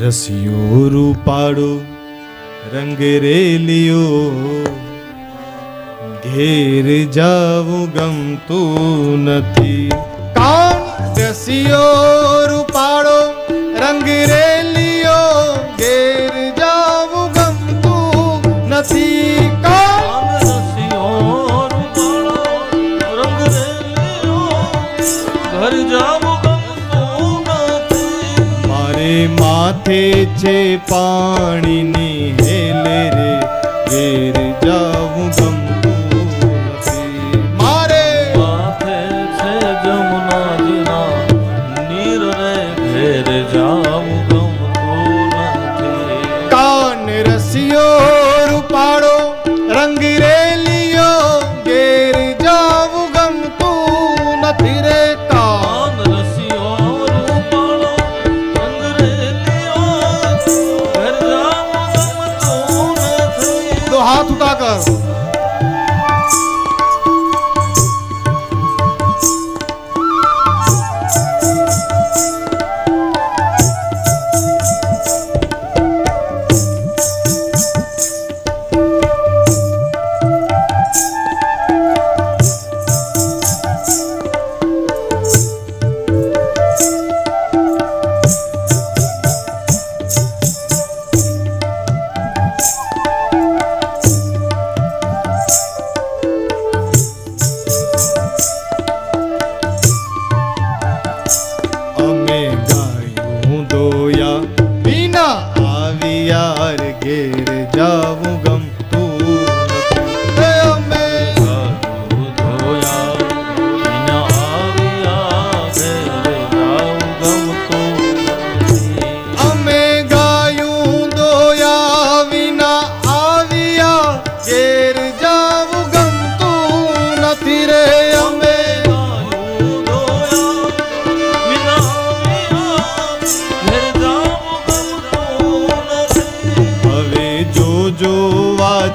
રસિયો રૂપાડો રંગરેલિયો ઘેર જાવું ગમતું નથી. કાન રસિયો રૂપાડો રંગરે એ માથે છે પાણીની હેલ રે ઘેર જાવું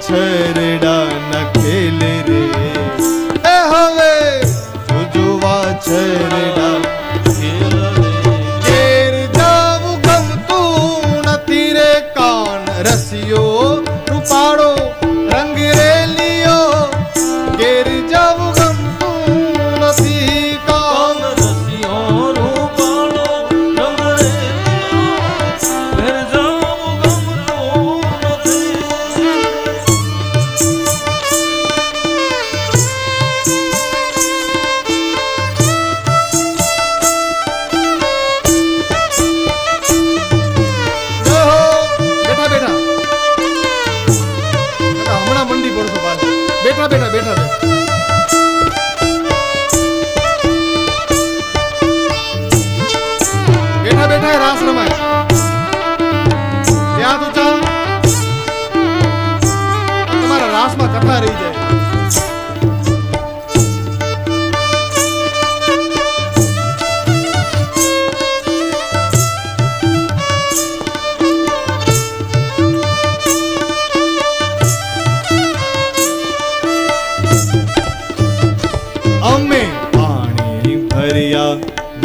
છરડા નખેલ રે. હવે! જોજવા છે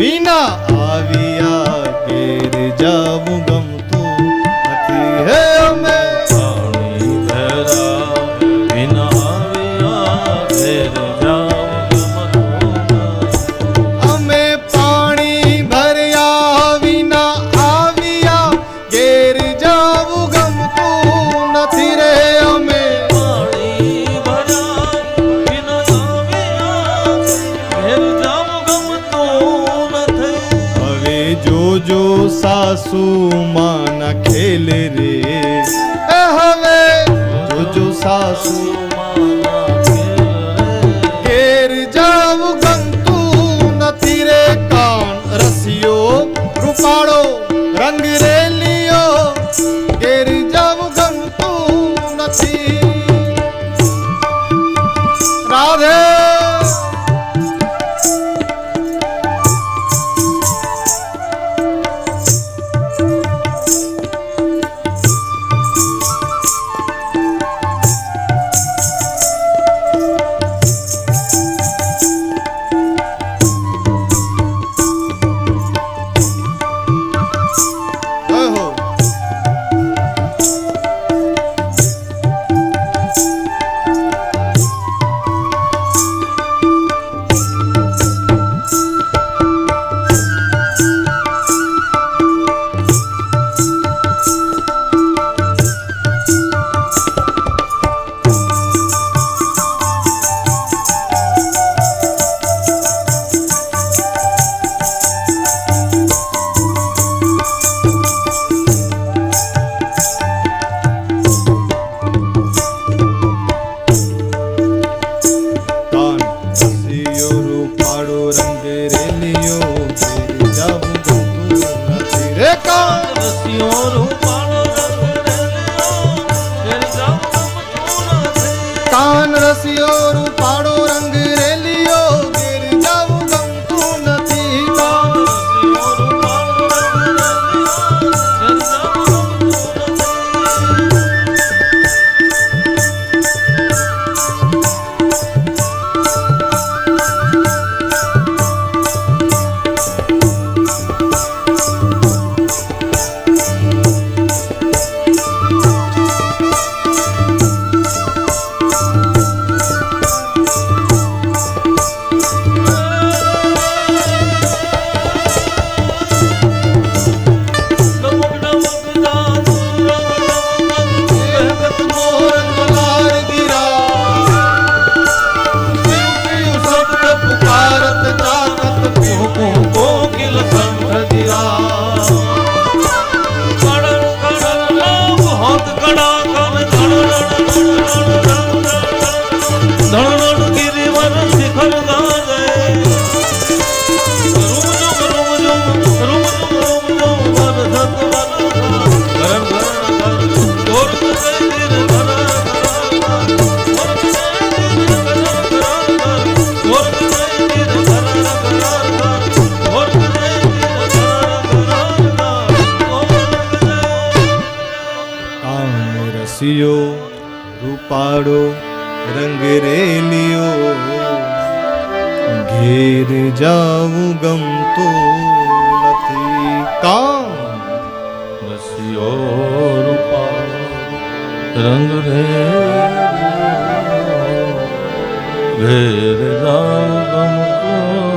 વિના આવી સાસુ માના ખેલ રે ধরণ গিরিবার শিখর গাও રસિયો રૂપાળો રંગરેલિયો ઘેર જાવું ગમતો નથી. કામ! રસિયો રૂપાળો રંગરેલિયો ઘેર જાવું ગમતો